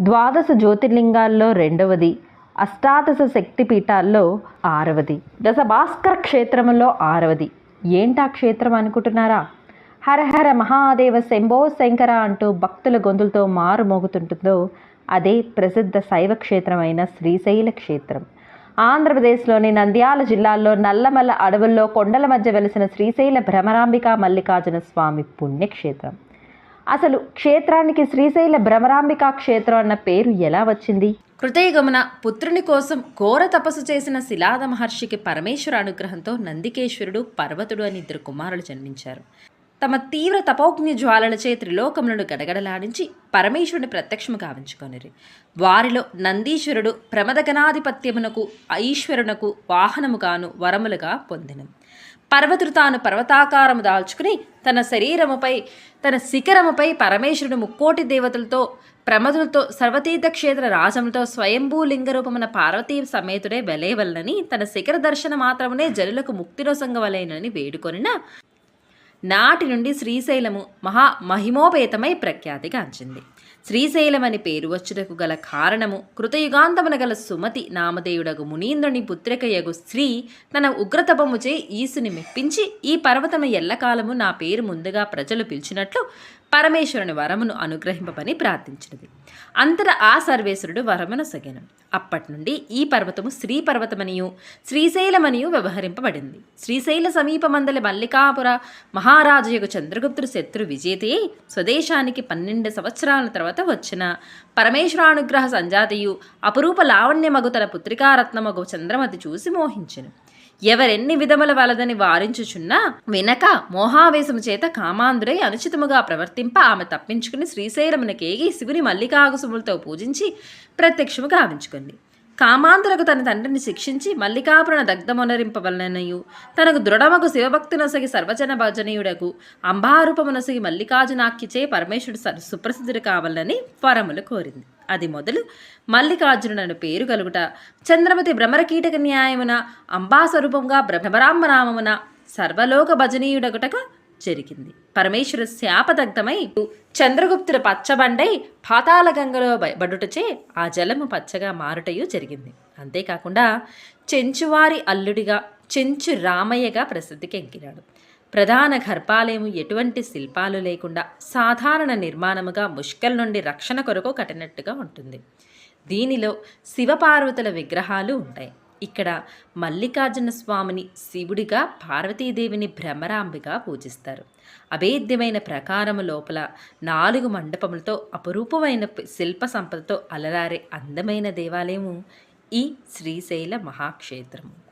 ద్వాదశ జ్యోతిర్లింగాల్లో రెండవది అష్టాదశ శక్తిపీఠాల్లో ఆరవది దశ భాస్కర క్షేత్రంలో ఆరవది. ఏంటా క్షేత్రం అనుకుంటున్నారా? హరహర మహాదేవ శంభో శంకర అంటూ భక్తుల గొంతులతో మారుమోగుతుంటుందో అదే ప్రసిద్ధ శైవ క్షేత్రమైన శ్రీశైల క్షేత్రం. ఆంధ్రప్రదేశ్లోని నంద్యాల జిల్లాలో నల్లమల్ల అడవుల్లో కొండల మధ్య వెలిసిన శ్రీశైల భ్రమరాంబిక మల్లికార్జున స్వామి పుణ్యక్షేత్రం. అసలు క్షేత్రానికి శ్రీశైల భ్రమరాంబిక క్షేత్రం అన్న పేరు ఎలా వచ్చింది? కృతయుగమున పుత్రుని కోసం ఘోర తపస్సు చేసిన శిలాద మహర్షికి పరమేశ్వర అనుగ్రహంతో నందికేశ్వరుడు పర్వతుడు అని ఇద్దరు కుమారులు జన్మించారు. తమ తీవ్ర తపోగ్ని జ్వాలలచే త్రిలోకములను గడగడలాడించి పరమేశ్వరుని ప్రత్యక్షము గావించుకొనిరి. వారిలో నందీశ్వరుడు ప్రమదగణాధిపత్యమునకు ఐశ్వరునకు వాహనముగాను వరములుగా పొందిన. పర్వతుడు తాను పర్వతాకారము దాల్చుకుని తన శరీరముపై తన శిఖరముపై పరమేశ్వరుడు ముక్కోటి దేవతలతో ప్రమదులతో సర్వతీర్థ క్షేత్ర రాజములతో స్వయంభూ లింగ రూపమున పార్వతీ సమేతుడే వెలేవల్లని తన శిఖర దర్శన మాత్రమునే జనులకు ముక్తిరోసంగవలేనని వేడుకొనిన నాటి నుండి శ్రీశైలము మహా మహిమోపేతమై ప్రఖ్యాతిగాంచింది శ్రీశైలం అని పేరు వచ్చుటకు గల కారణము కృతయుగాంతమున గల సుమతి నామదేవుడగు మునీంద్రుని పుత్రికయగు స్త్రీ తన ఉగ్రతపముచే ఈసుని మెప్పించి ఈ పర్వతము ఎల్లకాలము నా పేరు ముందుగా ప్రజలు పిలిచినట్లు పరమేశ్వరుని వరమును అనుగ్రహింపమని ప్రార్థించినది. అంతట ఆ సర్వేశ్వరుడు వరమును సగెను. అప్పటి నుండి ఈ పర్వతము శ్రీ పర్వతమనియు శ్రీశైలమనియు వ్యవహరింపబడింది. శ్రీశైల సమీపమందలి మల్లికాపుర మహారాజు యొక్క చంద్రగుప్తుడు శత్రు విజేతే స్వదేశానికి పన్నెండు సంవత్సరాల తర్వాత వచ్చిన పరమేశ్వరానుగ్రహ సంజాతియు అపురూప లావణ్యమగు తన పుత్రికారత్నమగు చంద్రమతి చూసి మోహించెను. ఎవరెన్ని విధముల వలదని వారించుచున్నా వినక మోహావేశము చేత కామాంధుడై అనుచితముగా ప్రవర్తింప ఆమె తప్పించుకుని శ్రీశైలమునకేగి శివుని మల్లికాకుసుములతో పూజించి ప్రత్యక్షము గావించుకుంది. కామాంధ్రకు తన తండ్రిని శిక్షించి మల్లికాపురణ దగ్ధమొనరింపవలనయు తనకు దృఢమగు శివభక్తినొసగి సర్వజన భజనీయుడకు అంబారూపమునొసగి మల్లికార్జునాఖ్యచే పరమేశ్వరుడు సుప్రసిద్ధుడు కావాలని వరములు కోరింది. అది మొదలు మల్లికార్జునుడను పేరు కలుగుట చంద్రమతి భ్రమరకీటక న్యాయమున అంబాస్వరూపంగా భ్రమరాంబనామమున సర్వలోక భజనీయుడగుటగా జరిగింది. పరమేశ్వర శాపదగ్ధమై చంద్రగుప్తుడు పచ్చబండై పాతాళ గంగలో బడుటచే ఆ జలము పచ్చగా మారుటయు జరిగింది. అంతేకాకుండా చెంచువారి అల్లుడిగా చెంచు రామయ్యగా ప్రసిద్ధికి ఎంకినాడు. ప్రధాన గర్భాలయము ఎటువంటి శిల్పాలు లేకుండా సాధారణ నిర్మాణముగా ముష్కల్ నుండి రక్షణ కొరకు కట్టినట్టుగా ఉంటుంది. దీనిలో శివపార్వతుల విగ్రహాలు ఉంటాయి. ఇక్కడ మల్లికార్జున స్వామిని శివుడిగా పార్వతీదేవిని భ్రమరాంబిగా పూజిస్తారు. అభేద్యమైన ప్రకారము లోపల నాలుగు మండపములతో అపురూపమైన శిల్ప సంపదతో అలరారే అందమైన దేవాలయము ఈ శ్రీశైల మహాక్షేత్రము.